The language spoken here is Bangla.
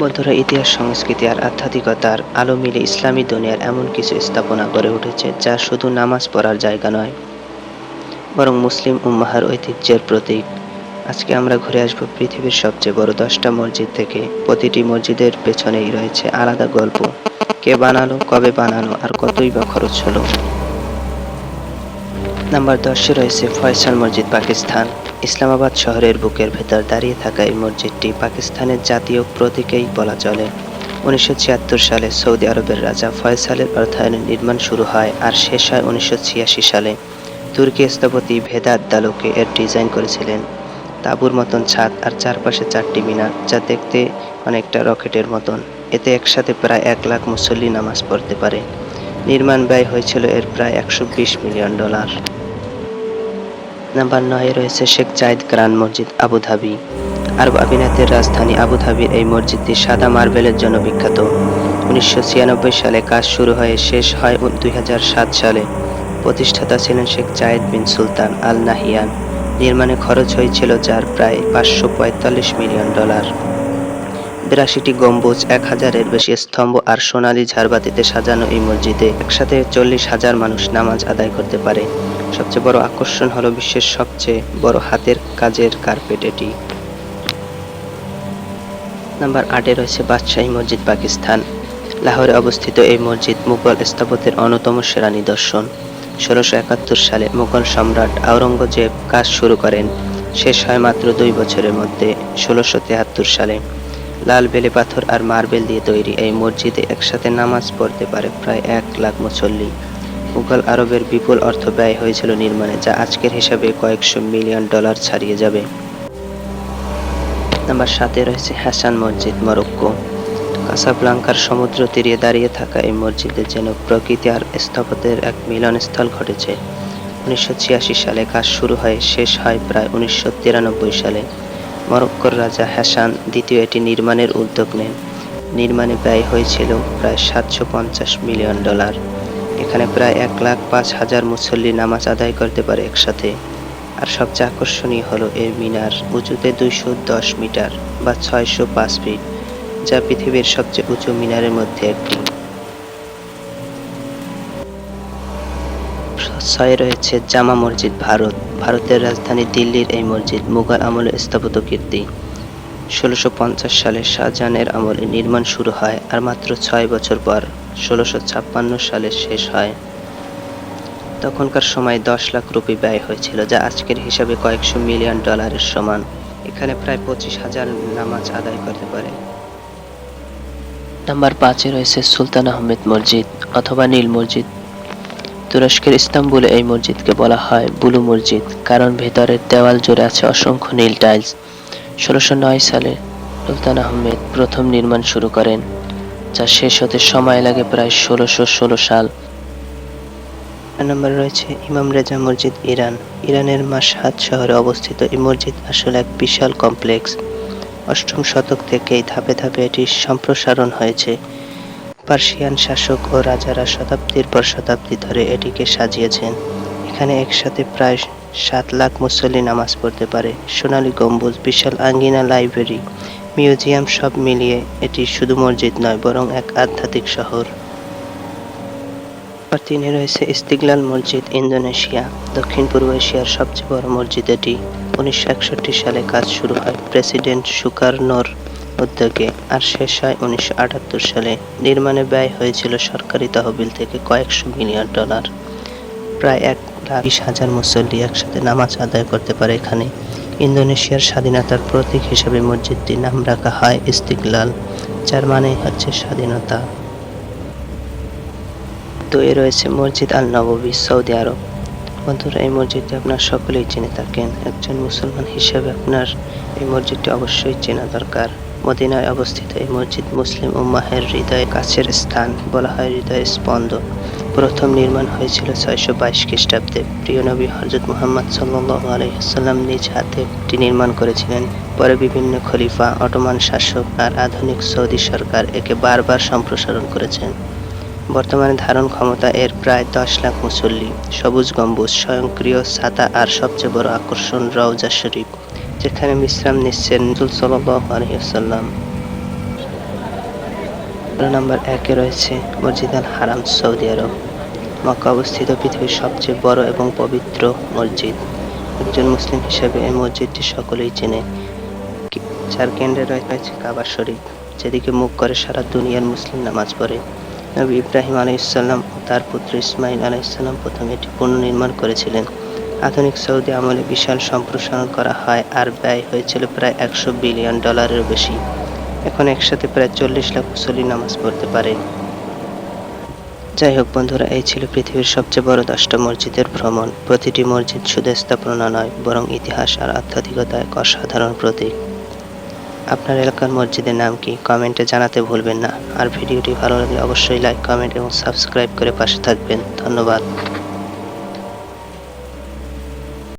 বন্ধুরা ইতিহাস, সংস্কৃতি আর আধ্যাত্মিকতার আলো মিলে ইসলামী দুনিয়ার এমন কিছু স্থাপনা গড়ে উঠেছে যা শুধু নামাজ পড়ার জায়গা নয়, বরং মুসলিম উম্মাহার ঐতিহ্যের প্রতীক। আজকে আমরা ঘুরে আসব পৃথিবীর সবচেয়ে বড় দশটা মসজিদ থেকে। প্রতিটি মসজিদের পেছনেই রয়েছে আলাদা গল্প। কে বানালো, কবে বানানো আর কতই বা খরচ হলো? নাম্বার দশে রয়েছে ফয়সাল মসজিদ, পাকিস্তান। ইসলামাবাদ শহরের বুকের ভেতর দাঁড়িয়ে থাকা এই মসজিদটি পাকিস্তানের জাতীয় প্রতীকেই বলা চলে। উনিশশো ছিয়াত্তর সালে সৌদি আরবের রাজা ফয়সালের অর্থায়নে নির্মাণ শুরু হয় আর শেষ হয় উনিশশো ছিয়াশি সালে। তুর্কি স্থপতি ভেদাত দালুকে এর ডিজাইন করেছিলেন। তাঁবুর মতন ছাদ আর চারপাশে চারটি মিনার যা দেখতে অনেকটা রকেটের মতন। এতে একসাথে প্রায় এক লাখ মুসল্লি নামাজ পড়তে পারে। নির্মাণ ব্যয় হয়েছিল এর প্রায় একশো বিশ মিলিয়ন ডলার। নাম্বার নয়ে রয়েছে শেখ জায়েদ গ্রান্ড মসজিদ আবুধাবি আরব আমিরাতের রাজধানী আবুধাবির এই মসজিদটি সাদা মার্বেলের জন্য বিখ্যাত। উনিশশো ছিয়ানব্বই সালে কাজ শুরু হয়ে শেষ হয় দুই হাজার সাত সালে। প্রতিষ্ঠাতা ছিলেন শেখ জায়েদ বিন সুলতান আল নাহিয়ান নির্মাণে খরচ হয়েছিল যার প্রায় পাঁচশো পঁয়তাল্লিশ মিলিয়ন ডলার। বিরাশিটি গম্বুজ, এক হাজারের বেশি স্তম্ভ আর সোনালী ঝাড়বাতিতে সাজানো এই মসজিদে একসাথে চল্লিশ হাজার মানুষ নামাজ আদায় করতে পারে। সবচেয়ে বড় আকর্ষণ হলো বিশ্বের সবচেয়ে বড় হাতের কাজের কার্পেট এটি। নাম্বার আটে রয়েছে বাদশাহী মসজিদ পাকিস্তান। লাহোরে অবস্থিত এই মসজিদ মুঘল স্থাপত্যের অন্যতম সেরা নিদর্শন। ষোলোশো একাত্তর সালে মুঘল সম্রাট আওরঙ্গজেব কাজ শুরু করেন। শেষ হয় মাত্র দুই বছরের মধ্যে, ষোলোশো তেহাত্তর সালে। লাল বেলে পাথর আর মার্বেল দিয়ে তৈরি এই মসজিদে একসাথে নামাজ পড়তে পারে প্রায় এক লাখ মুসল্লি। মুঘল আরবের বিপুল অর্থ ব্যয় হয়েছিল নির্মাণে, যা আজকের হিসাবে কয়েকশো মিলিয়ন ডলার ছাড়িয়ে যাবে। নাম্বার সাথে রয়েছে হাসান মসজিদ, মরক্কো। কাসাব্লাঙ্কার সমুদ্র তীরে দাঁড়িয়ে থাকা এই মসজিদে যেন প্রকৃতি আর স্থাপত্যের এক মিলনস্থল ঘটেছে। উনিশশো ছিয়াশি সালে কাজ শুরু হয়ে, শেষ হয় প্রায় উনিশশো তিরানব্বই সালে। মরক্কোর রাজা হাসান দ্বিতীয় এটি নির্মাণের উদ্যোগ নেন। নির্মাণে ব্যয় হয়েছিল প্রায় সাতশো পঞ্চাশ মিলিয়ন ডলার। এখানে প্রায় এক লাখ পাঁচ হাজার মুসল্লি নামাজ আদায় করতে পারে একসাথে। আর সবচেয়ে আকর্ষণীয় হলো এর মিনার উঁচুতে দুইশো দশ মিটার বা ছয়শো পাঁচ ফিট, যা পৃথিবীর সবচেয়ে উঁচু মিনারের মধ্যে একটি। ছয় রয়েছে জামা মসজিদ ভারত। ভারতের রাজধানী দিল্লির এই মসজিদ মুঘল আমলের স্থাপত্য কীর্তি। ষোলোশো সালে শাহজাহানের আমলে নির্মাণ শুরু হয় আর মাত্র ছয় বছর পর ষোলোশো সালে শেষ হয়। তখনকার সময় দশ লাখ রুপি ব্যয় হয়েছিল, যা আজকের হিসাবে কয়েকশো মিলিয়ন ডলারের সমান। এখানে প্রায় পঁচিশ হাজার নামাজ আদায় করতে পারে। নাম্বার পাঁচে রয়েছে সুলতান আহমেদ মসজিদ অথবা নীল মসজিদ। তুরস্কের ইস্তাম্বুলে এই মসজিদকে বলা হয় বুলু মসজিদ, কারণ ভেতরের দেওয়াল জুড়ে আছে অসংখ্য নীল টাইলস। ষোলোশো নয় সালে সুলতান আহমেদ প্রথম নির্মাণ শুরু করেন, যা শেষ হতে সময় লাগে প্রায় ষোলোশো ষোলো সাল। নম্বরে রয়েছে ইমাম রেজা মসজিদ ইরান। ইরানের মাসহাদ শহরে অবস্থিত এই মসজিদ আসলে এক বিশাল কমপ্লেক্স। অষ্টম শতক থেকেই ধাপে ধাপে এটি সম্প্রসারণ হয়েছে। পার্সিয়ান শাসক ও রাজারা শতাব্দীর পর শতাব্দী ধরে এটিকে সাজিয়েছেন। এখানে একসাথে প্রায় সাত লাখ মুসল্লি নামাজ পড়তে পারে। সোনালী গম্বুজ, বিশাল আঙ্গিনা লাইব্রেরি, মিউজিয়াম সব মিলিয়ে এটি শুধু মসজিদ নয়, বরং এক আধ্যাত্মিক শহর। আর তিনে রয়েছে ইস্তিকলাল মসজিদ, ইন্দোনেশিয়া। দক্ষিণ পূর্ব এশিয়ার সবচেয়ে বড় মসজিদ এটি। উনিশশো একষট্টি সালে কাজ শুরু হয় প্রেসিডেন্ট সুকার্নোর উদ্যোগে, আর শেষ হয় উনিশশো আটাত্তর সালে। নির্মাণে ব্যয় হয়েছিল সরকারি তহবিল থেকে কয়েকশো মিলিয়ন ডলার। প্রায় এক লাখ বিশ হাজার মুসল্লি একসাথে নামাজ আদায় করতে পারে এখানে। ইন্দোনেশিয়ার স্বাধীনতার প্রতীক হিসেবে মসজিদটির নাম রাখা হয় ইস্তিকলাল, যার মানে হচ্ছে স্বাধীনতা। এ রয়েছে মসজিদ আল নববী সৌদি আরব। বন্ধুরা, এই মসজিদটি আপনার সকলেই চিনে থাকেন। একজন মুসলমান হিসেবে আপনার এই মসজিদটি অবশ্যই চেনা দরকার। মদিনায় অবস্থিত এই মসজিদ মুসলিম উম্মাহের হৃদয় কাছের স্থান বলা হয় হৃদয় স্পন্দ প্রথম নির্মাণ হয়েছিল ছয়শো বাইশ খ্রিস্টাব্দে। প্রিয় নবী হজরত মুহাম্মদ সাল্লাহ নিজ হাতে এটি নির্মাণ করেছিলেন। পরে বিভিন্ন খলিফা, অটোমান শাসক আর আধুনিক সৌদি সরকার একে বারবার সম্প্রসারণ করেছেন। বর্তমানে ধারণ ক্ষমতা এর প্রায় দশ লাখ মুসল্লি। সবুজ গম্বুজ, স্বয়ংক্রিয় ছাতা আর সবচেয়ে বড় আকর্ষণ রওজা শরীফ, যেখানে বিশ্রাম নিচ্ছেন রসুল সাল্লাহ আলহিহাল্লাম নাম্বার একে রয়েছে মসজিদ আল হারাম সৌদি আরব। মক্কা অবস্থিত পৃথিবীর সবচেয়ে বড় এবং পবিত্র মসজিদ। একজন মুসলিম হিসেবে এই মসজিদটি সকলেই চেনে। যার কেন্দ্রে রয়েছে কাবা শরীফ, যেদিকে মুখ করে সারা দুনিয়ার মুসলিম নামাজ পড়ে। নবী ইব্রাহিম আলাইসাল্লাম ও তার পুত্র ইসমাইল আলাইসাল্লাম প্রথম এটি পুনর্নির্মাণ করেছিলেন। আধুনিক সৌদি আমলে বিশাল সম্প্রসারণ করা হয় আর ব্যয় হয়েছিল প্রায় একশো বিলিয়ন ডলারেরও বেশি। এখন একসাথে প্রায় চল্লিশ লাখ মুসল্লি নামাজ পড়তে পারে যাই হোক বন্ধুরা, এই ছিল পৃথিবীর সবচেয়ে বড় দশটা মসজিদের ভ্রমণ। প্রতিটি মসজিদ শুধু স্থাপনা নয়, বরং ইতিহাস আর আধ্যাত্মিকতা এক অসাধারণ প্রতীক। আপনার এলাকার মসজিদের নাম কি কমেন্টে জানাতে ভুলবেন না। আর ভিডিওটি ভালো লাগলে অবশ্যই লাইক, কমেন্ট এবং সাবস্ক্রাইব করে পাশে থাকবেন। ধন্যবাদ।